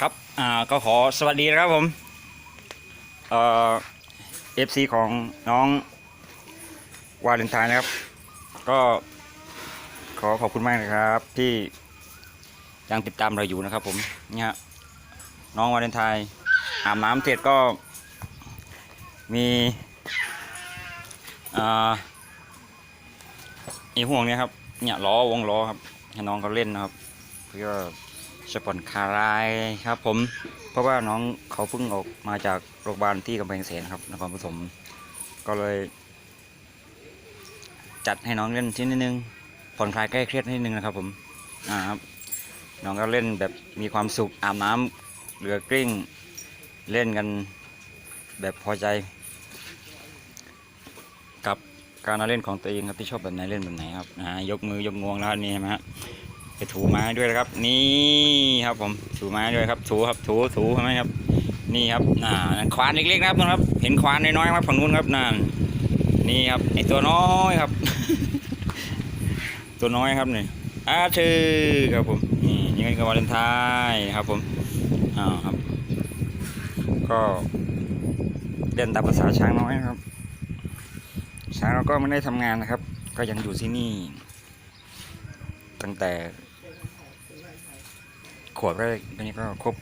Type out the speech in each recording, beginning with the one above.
ครับ อ่า ก็ขอสวัสดีนะครับผม เอ่อฟซีของน้องวาเลนไทน์นะครับ ก็ขอขอบคุณมากนะครับ ที่ยังติดตามเราอยู่นะครับผมเนี่ยฮะ น้องวาเลนไทน์อาบน้ำเสร็จก็มีอ่าอีห่วงเนี้ยครับ เนี่ยล้อวงล้อครับ ให้น้องเขาเล่นนะครับ เพื่อ สปอนคารายครับผมเพราะว่าน้องเขาเพิ่งออกมาจากโรงพยาบาลที่กำแพงแสนครับนครปฐมก็เลย จัดให้น้องเล่นชิ้นนิดนึงผ่อนคลายแก้เครียดนิดนึงนะครับผมอ่าครับน้องก็เล่นแบบมีความสุขอาบน้ำเหลือกลิ้งเล่นกันแบบพอใจ กับการเล่นของตัวเองครับที่ชอบแบบไหนเล่นแบบไหนครับอ่ายกมือยกงวงแล้วนี่เห็นไหมฮะ ไปถูไม้ด้วยนะครับ นี่ครับผมถูไม้ด้วยครับ ถูครับถูถูใช่ไหมครับ นี่ครับอ่าควานเล็กๆนะครับนะครับ เห็นควานน้อยๆครับฝั่งนู้นครับนั่นนี่ครับไอตัวน้อยครับ ตัวน้อยครับนี่อาชื่อครับผมนี่ยังไงก็วาเลนไทน์ครับผมอ่าครับ ก็เล่นตามภาษาช้างน้อยครับ ช้างเราก็ไม่ได้ทำงานนะครับ ก็ยังอยู่ที่นี่ ตั้งแต่ ขวบแรกตอนนี้ก็ครบ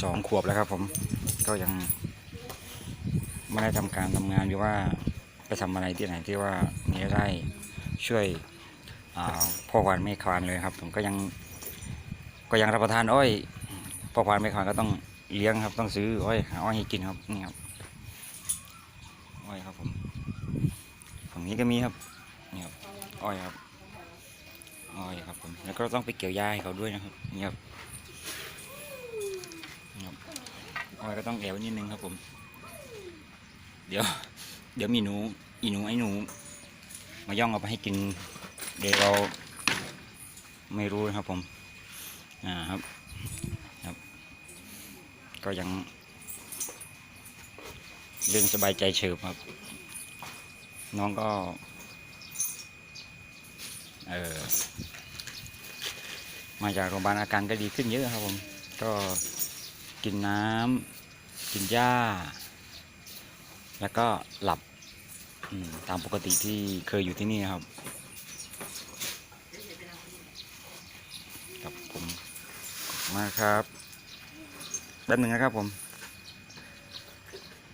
สองขวบแล้วครับผมก็ยังไม่ได้ทำการทำงานหรือว่าไปทำอะไรที่ไหนที่ว่ามีรายได้ช่วยพ่อควานแม่ควานเลยครับ ผมก็ยังก็ยังรับประทานอ้อยพ่อควานแม่ควานก็ต้องเลี้ยงครับ ต้องซื้ออ้อยหาอ้อยให้กินครับนี่ครับอ้อยครับผมฝั่งนี้ก็มีครับนี่ครับอ้อยครับ อ้อยครับผมแล้วก็ต้องไปเกี่ยวหญ้าให้เขาด้วยนะครับนี่ครับนี่ครับอ้อยก็ต้องแอบนิดนึงครับผม เดี๋ยว เดี๋ยวมีหนูอีหนูไอ้หนู มาย่องเอาไปให้กิน เดี๋ยวเราไม่รู้นะครับผมอ่าครับครับ ก็ยังเรื่องสบายใจเฉิบครับ น้องก็ เออ มาจากโรงพยาบาลอาการก็ดีขึ้นเยอะครับผม ก็กินน้ำกินหญ้า แล้วก็หลับตามปกติที่เคยอยู่ที่นี่นะครับกับผมขอบคุณมากครับแป๊บหนึ่งนะครับผม